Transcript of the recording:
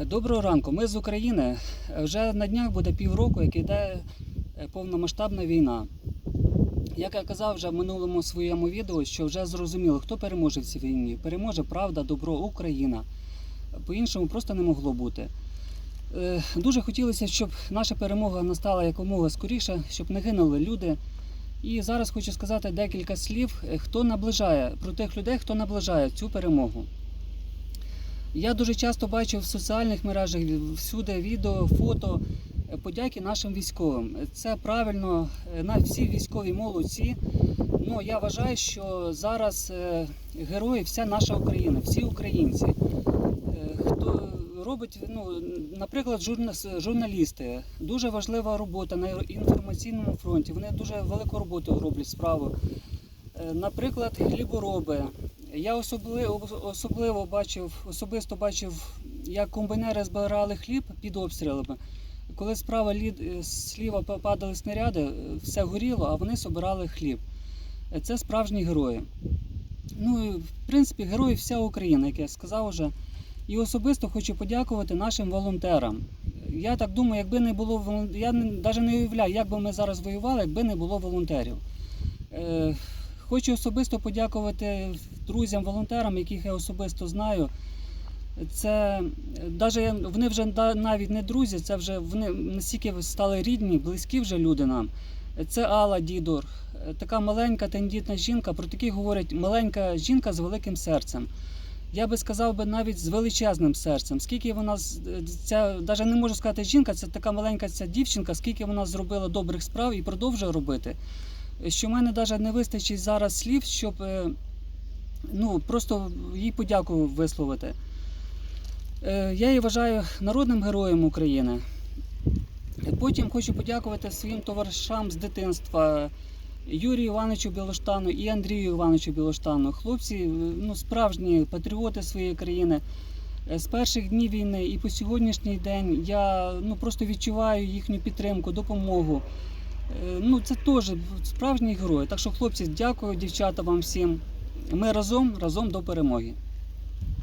Е, Доброго ранку. Ми з України. Вже на днях буде півроку, як йде е, повномасштабна війна. Як я казав вже в минулому своєму відео, що вже зрозуміло, хто переможе в цій війні. Переможе правда, добро, Україна. По-іншому просто не могло бути. Е, Дуже хотілося, щоб наша перемога настала якомога скоріше, щоб не гинули люди. І зараз хочу сказати декілька слів, хто наближає про тих людей, хто наближає цю перемогу. Я дуже часто бачу в соціальних мережах всюди відео, фото е, подяки нашим військовим. Це правильно, е, на всі військові молодці. Ну я вважаю, що зараз е, герої вся наша Україна, всі українці. Хто робить, ну, наприклад, журна- журналісти. Дуже важлива робота на інформаційному фронті. Вони дуже велику роботу роблять справу. Наприклад, хлібороби. Я особливо, особливо бачив, особисто бачив, як комбайнери збирали хліб під обстрілами. Коли справа лід, сліва падали снаряди, е, все горіло, а вони збирали хліб. Е, Це справжні герої. Ну, в принципі, герої вся Україна, як я сказав вже. І особисто хочу подякувати нашим волонтерам. Я так думаю, якби не було я навіть не уявляю, як би ми зараз воювали, якби не було волонтерів. Е, Хочу особисто подякувати друзям, волонтерам, яких я особисто знаю. Це навіть вони вже навіть не друзі, це вже вони настільки стали рідні, близькі вже люди нам. Це Алла Дідор, така маленька тендітна жінка. Про таких говорять маленька жінка з великим серцем. Я би сказав би навіть з величезним серцем. Скільки вона ця навіть не можу сказати жінка, це така маленька ця дівчинка, скільки вона зробила добрих справ і продовжує робити. Що в мене навіть не вистачить зараз слів, щоб е, ну, просто їй подяку висловити. Е, Я її вважаю народним героєм України. Потім хочу подякувати своїм товаришам з дитинства. Юрію Івановичу Білоштану і Андрію Івановичу Білоштану. Хлопці е, ну, справжні патріоти своєї країни. Е, З перших днів війни і по сьогоднішній день я ну, просто відчуваю їхню підтримку, допомогу. Ну, це теж справжні герої. Так що, хлопці, дякую, дівчата вам всім. Ми разом, разом до перемоги.